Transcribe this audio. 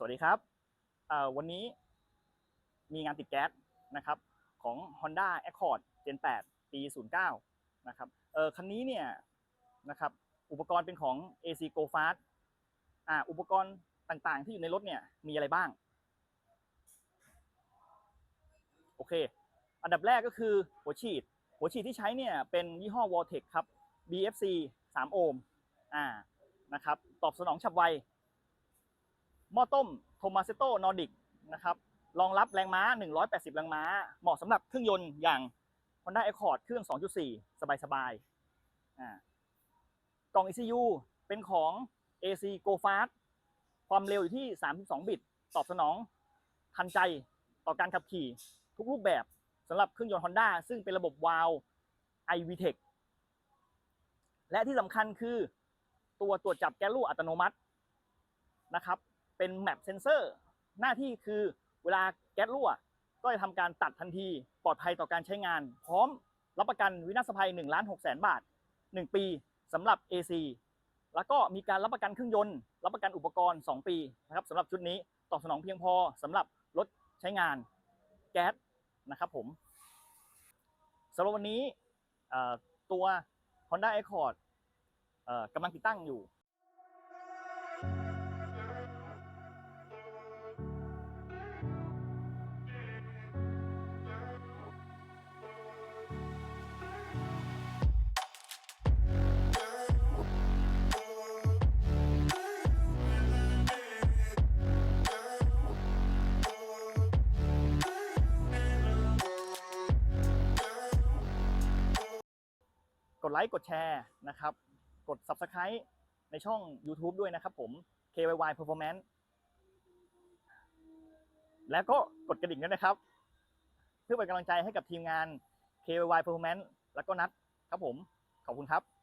สวัสดีครับวันนี้มีงานติดแก๊สนะครับของ Honda Accord Gen 8 ปี 09 นะครับเออคันนี้เนี่ยนะครับอุปกรณ์เป็นของ AC Go Fast อ่าอุปกรณ์ต่างๆ ที่อยู่ในรถเนี่ยมีอะไรบ้าง โอเค อันดับแรกก็คือหัวฉีด หัวฉีดที่ใช้เนี่ยเป็นยี่ห้อ Vortex ครับ BFC 3 โอห์มอ่านะครับตอบสนองฉับไว หม้อต้มโทมาเซโตนอร์ดิกนะครับรองรับแรงม้า 180 แรงม้า เหมาะสำหรับเครื่องยนต์อย่าง Honda Accord เครื่อง 2.4 สบายๆอ่ากล่อง ECU เป็นของ AC Go Fast ความเร็วอยู่ที่ 32 บิต ตอบสนอง ทันใจต่อการขับขี่ทุกรูปแบบสำหรับเครื่องยนต์ Honda ซึ่งเป็นระบบวาล์ว iVTEC และที่สำคัญคือตัวตรวจจับแก๊สรั่วอัตโนมัตินะครับ เป็นแมปเซนเซอร์หน้าที่คือเวลาแก๊สรั่ว ก็จะทำการตัดทันที ปลอดภัยต่อการใช้งาน พร้อมรับประกันวินาศภัย1ล้าน6แสนบาท 1 ปีสำหรับ AC แล้วก็มีการรับประกันเครื่องยนต์ รับประกันอุปกรณ์ 2 ปีนะครับสำหรับชุดนี้ตอบสนองเพียงพอสำหรับรถใช้งานแก๊สนะครับผมสำหรับวันนี้ตัว Honda Accord กำลังติดตั้งอยู่ก ดไลค์กดแชร์นะครับ กด Subscribe ในช่อง YouTube ด้วยนะครับผม KYY Performance แล้วก็กดกระดิ่งด้วยนะครับ เพื่อเป็นกำลังใจให้กับทีมงาน KYY Performance แล้วก็นัดครับผม ขอบคุณครับ